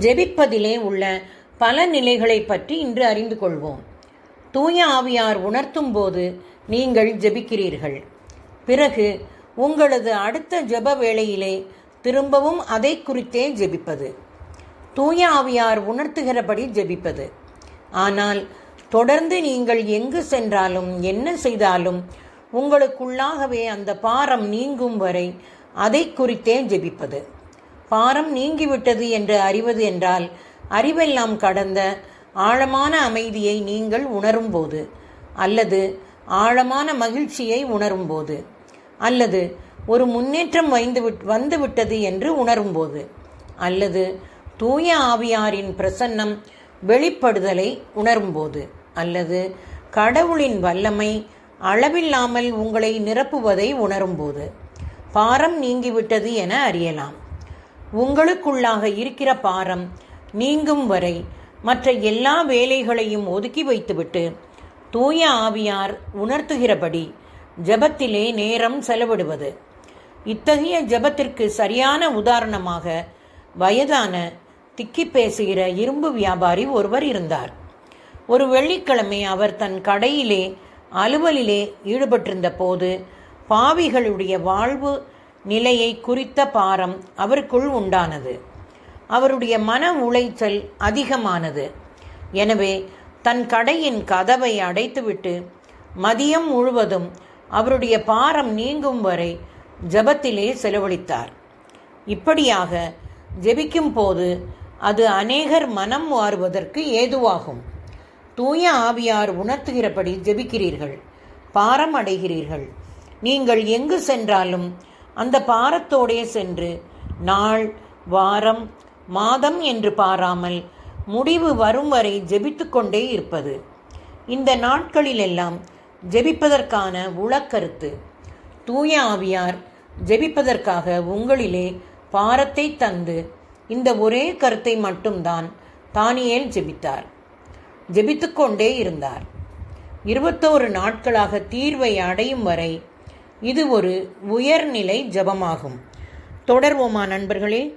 ஜெபிப்பதிலே உள்ள பல நிலைகளை பற்றி இன்று அறிந்து கொள்வோம். தூய ஆவியார் உணர்த்தும் போது நீங்கள் ஜெபிக்கிறீர்கள். பிறகு உங்களது அடுத்த ஜெப வேளையிலே திரும்பவும் அதை குறித்தே ஜெபிப்பது. தூய ஆவியார் உணர்த்துகிறபடி ஜெபிப்பது. ஆனால் தொடர்ந்து நீங்கள் எங்கு சென்றாலும் என்ன செய்தாலும் உங்களுக்குள்ளாகவே அந்த பாரம் நீங்கும் வரை அதை குறித்தே ஜெபிப்பது. பாரம் நீங்கிவிட்டது என்று அறிவது என்றால் அறிவெல்லாம் கடந்த ஆழமான அமைதியை நீங்கள் உணரும்போது அல்லது ஆழமான மகிழ்ச்சியை உணரும்போது அல்லது ஒரு முன்னேற்றம் வைந்து வந்துவிட்டது என்று உணரும்போது அல்லது தூய ஆவியாரின் பிரசன்னம் வெளிப்படுதலை உணரும்போது அல்லது கடவுளின் வல்லமை அளவில்லாமல் உங்களை நிரப்புவதை உணரும்போது பாரம் நீங்கிவிட்டது என அறியலாம். உங்களுக்குள்ளாக இருக்கிற பாரம் நீங்கும் வரை மற்ற எல்லா வேலைகளையும் ஒதுக்கி வைத்துவிட்டு தூய ஆவியார் உணர்த்துகிறபடி ஜெபத்திலே நேரம் செலவிடுவது. இத்தகைய ஜெபத்திற்கு சரியான உதாரணமாக வயதான திக்கி பேசுகிற இரும்பு வியாபாரி ஒருவர் இருந்தார். ஒரு வெள்ளிக்கிழமை அவர் தன் கடையிலே அலுவலிலே ஈடுபட்டிருந்த போது பாவிகளுடைய வாழ்வு நிலையை குறித்த பாரம் அவருக்குள் உண்டானது. அவருடைய மன உளைச்சல் அதிகமானது. எனவே தன் கடையின் கதவை அடைத்துவிட்டு மதியம் முழுவதும் அவருடைய பாரம் நீங்கும் வரை ஜபத்திலே செலவழித்தார். இப்படியாக ஜெபிக்கும் போது அது அநேகர் மனம் மாறுவதற்கு ஏதுவாகும். தூய ஆவியார் உணர்த்துகிறபடி ஜெபிக்கிறீர்கள். பாரம் அடைகிறீர்கள். நீங்கள் எங்கு சென்றாலும் அந்த பாரத்தோடே சென்று நாள் வாரம் மாதம் என்று பாராமல் முடிவு வரும் வரை ஜெபித்து கொண்டே இருப்பது. இந்த நாட்களிலெல்லாம் ஜெபிப்பதற்கான உளக்கருத்து. தூய ஆவியார் ஜெபிப்பதற்காக உங்களிலே பாரத்தை தந்து இந்த ஒரே கருத்தை மட்டும்தான் தானியேல் ஜெபித்தார். ஜெபித்துக்கொண்டே இருந்தார். இருபத்தோரு நாட்களாக தீர்வை அடையும் வரை இது ஒரு உயர்நிலை ஜபமாகும். தொடர்வோமா நண்பர்களே?